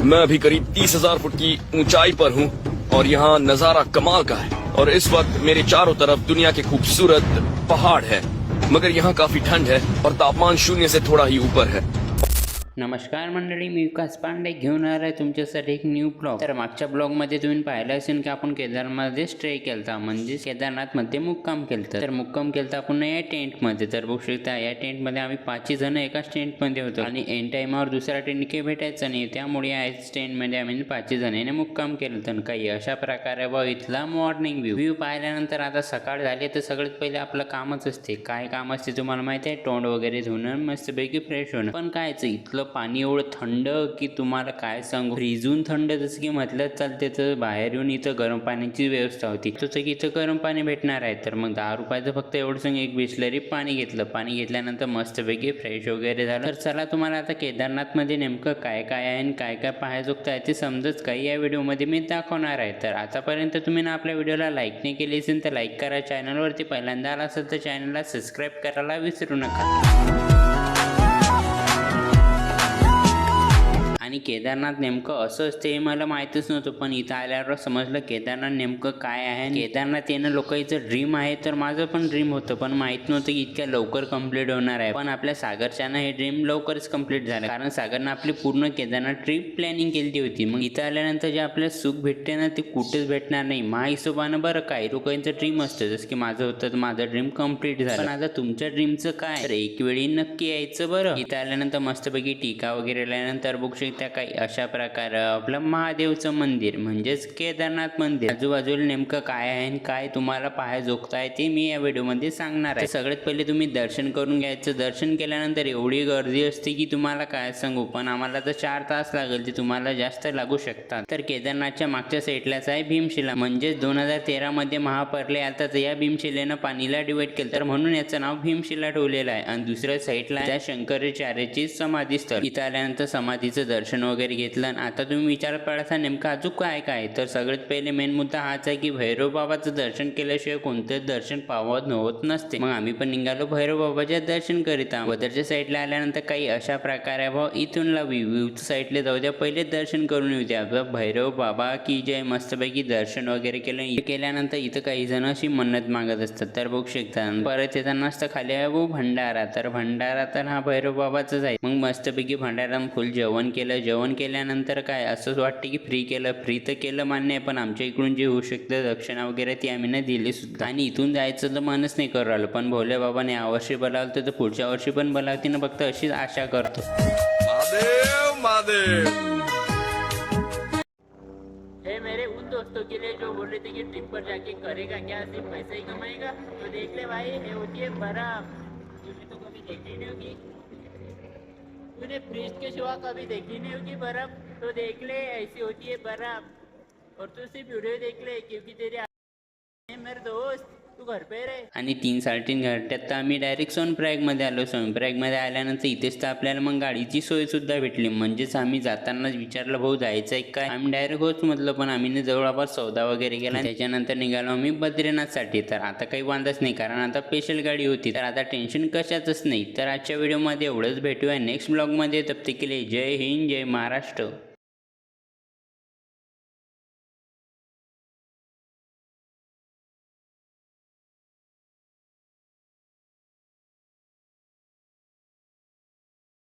मैं अभी करीब तीस हज़ार फुट की ऊंचाई पर हूँ और यहाँ नज़ारा कमाल का है और इस वक्त मेरे चारों तरफ़ दुनिया के खूबसूरत पहाड़ है, मगर यहाँ काफ़ी ठंड है और तापमान शून्य से थोड़ा ही ऊपर है। नमस्कार मंडळी मी विकास पांडे घेऊन आलो आहे तुमच्यासाठी एक न्यू ब्लॉग तर मागच्या ब्लॉगमध्ये तुम्ही पाहिलं असेल की आपण केदारमध्ये स्टे केलता म्हणजे केदारनाथमध्ये मुक्काम केलता. तर मुक्काम केलता आपण या टेंटमध्ये तर बघू शकता या टेंटमध्ये आम्ही पाचही जण एकाच टेंटमध्ये होतो. आणि एन टाइमावर दुसरा टेंट काही भेटायचं नाही. त्यामुळे या टेंटमध्ये आम्ही पाचही जणांनी मुक्काम केलं तर काही अशा प्रकारे व इथला मॉर्निंग व्ह्यू व्ह्यू पाहिल्यानंतर आता सकाळ झाली तर सगळ्यात पहिले आपलं कामच असते. काय काम असते तुम्हाला माहिती आहे? तोंड वगैरे धुणं मस्तपैकी फ्रेश होणं. पण कायचं इथलं पाणी एवढं थंड की तुम्हाला काय सांगू? फ्रीजून थंड जसं की म्हटलं चालते तर बाहेर येऊन इथं गरम पाण्याची व्यवस्था होती. तसं की इथं गरम पाणी भेटणार आहे तर मग दहा रुपयाचं फक्त एवढं सांग एक बिस्लरी पाणी घेतलं. पाणी घेतल्यानंतर मस्तपैकी फ्रेश वगैरे झालं. तर चला तुम्हाला आता केदारनाथमध्ये नेमकं काय काय आहे आणि काय काय पाहायजोगतं आहे ते समजत काही या व्हिडिओमध्ये मी दाखवणार आहे. तर आतापर्यंत तुम्ही ना आपल्या व्हिडिओला लाईक नाही केली असेल तर लाईक करा. चॅनलवरती पहिल्यांदा आला असेल तर चॅनलला सबस्क्राईब करायला विसरू नका. आणि केदारनाथ नेमकं असं असतं हे मला माहीतच नव्हतं पण इथं आल्यावर समजलं केदारनाथ नेमकं काय आहे. आणि केदारनाथ येणं लोकांचं ड्रीम आहे तर माझं पण ड्रीम होतं पण माहीत नव्हतं की इतक्या लवकर कंप्लीट होणार आहे. पण आपल्या सागरच्यानं हे ड्रीम लवकरच कंप्लीट झालं. कारण सागरनं आपली पूर्ण केदारनाथ ट्रिप प्लॅनिंग केली होती. मग इथं आल्यानंतर जे आपल्याला सुख भेटते ना ते कुठेच भेटणार नाही. मा हिशोबानं बरं काही लोकांचं ड्रीम असतं. जसं की माझं होतं तर माझं ड्रीम कंप्लीट झालं. पण आता तुमच्या ड्रीमचं काय? तर एक वेळी नक्की यायचं बरं. इथं आल्यानंतर मस्तपैकी टीका वगैरे आल्यानंतर बघू शकता काही अशा प्रकारे आपलं महादेवचं मंदिर म्हणजेच केदारनाथ मंदिर. आजूबाजूला नेमकं काय आहे आणि काय तुम्हाला पाहाय जोगताय ते मी या व्हिडिओमध्ये सांगणार आहे. सगळ्यात पहिले तुम्ही दर्शन करून घ्यायचं. दर्शन केल्यानंतर एवढी गर्दी असते की तुम्हाला काय सांगू पण आम्हाला तर चार तास लागेल ते तुम्हाला जास्त लागू शकतात. तर केदारनाथच्या मागच्या साईडलाच आहे भीमशिला. म्हणजेच दोन हजार तेरामध्ये महापर्ले आता तर या भीमशिलेनं पाणीला डिवाइड केलं. तर म्हणून याचं नाव भीमशिला ठेवलेलं आहे. आणि दुसऱ्या साईडला त्या शंकराचार्याची समाधी स्थळ इथं आल्यानंतर समाधीचं दर्शन दर्शन वगैरे घेतलं आणि आता तुम्ही विचार पडता नेमकं अजून काय काय? तर सगळ्यात पहिले मेन मुद्दा हाच आहे की भैरव बाबाचं दर्शन केल्याशिवाय कोणतेच दर्शन पावत होत नसते. मग आम्ही पण निघालो भैरव दर्शन करीत आहोत वदरच्या साईडला आल्यानंतर काही अशा प्रकारे भाऊ इथून व्ह्यू साईडला जाऊ द्या. पहिले दर्शन करून येऊ द्या. भैरव बाबा की जय मस्तपैकी दर्शन वगैरे केलं. केल्यानंतर इथं काही जण अशी मन्नत मागत असतात. तर बघू शकता. परत येताना असतं खाली आहे भाऊ भंडारा. तर भंडारा तर हा भैरव बाबाचाच आहे. मग मस्तपैकी भंडारा फुल जेवण केलं. जेवण केल्यानंतर काय? असंच वाटतं की फ्री केलं? फ्री तर केलं मान्य आहे पण आमच्या इकडून जे होऊ शकतं दक्षिणा वगैरे ती आम्ही ना दिली सुद्धा. आणि इथून जायचं तर मनच नाही करू राहिलं. पण भोले बाबाने यावर्षी बोलावलं तर पुढच्या वर्षी पण बोलावते ना फक्त अशीच आशा करतो. महादेव महादेव. हे मेरे उन दोस्तों के लिए जो बोल रहे थे कि ट्रिप पर जाके करेगा क्या? सिर्फ पैसे ही कमाएगा? तो देख ले भाई ये होती है तूने तो कभी देखी नहीं होगी। तूने फ्रिज के सिवा कभी देखी नहीं होगी बर्फ तो देख ले ऐसी होती है बर्फ। और तू सिर्फ वीडियो देख ले क्योंकि तेरे मेरे दोस्त तू घर पे रे. आणि तीन साडेतीन घंट्यात तर आम्ही डायरेक्ट सोनप्रयागमध्ये आलो. सोनप्रयागमध्ये आल्यानंतर इथेच तर आपल्याला मग गाडीची सोय सुद्धा भेटली. म्हणजेच आम्ही जातानाच विचारलं भाऊ जायचं आहे काय? आम्ही डायरेक्ट होच म्हटलं पण आम्ही जवळपास सौदा वगैरे केला त्याच्यानंतर निघालो आम्ही बद्रीनाथसाठी. तर आता काही वांधच नाही कारण आता स्पेशल गाडी होती. तर आता टेन्शन कशाचंच नाही. तर आजच्या व्हिडिओमध्ये एवढंच भेटूया. नेक्स्ट ब्लॉगमध्ये तब केले जय हिंद जय महाराष्ट्र.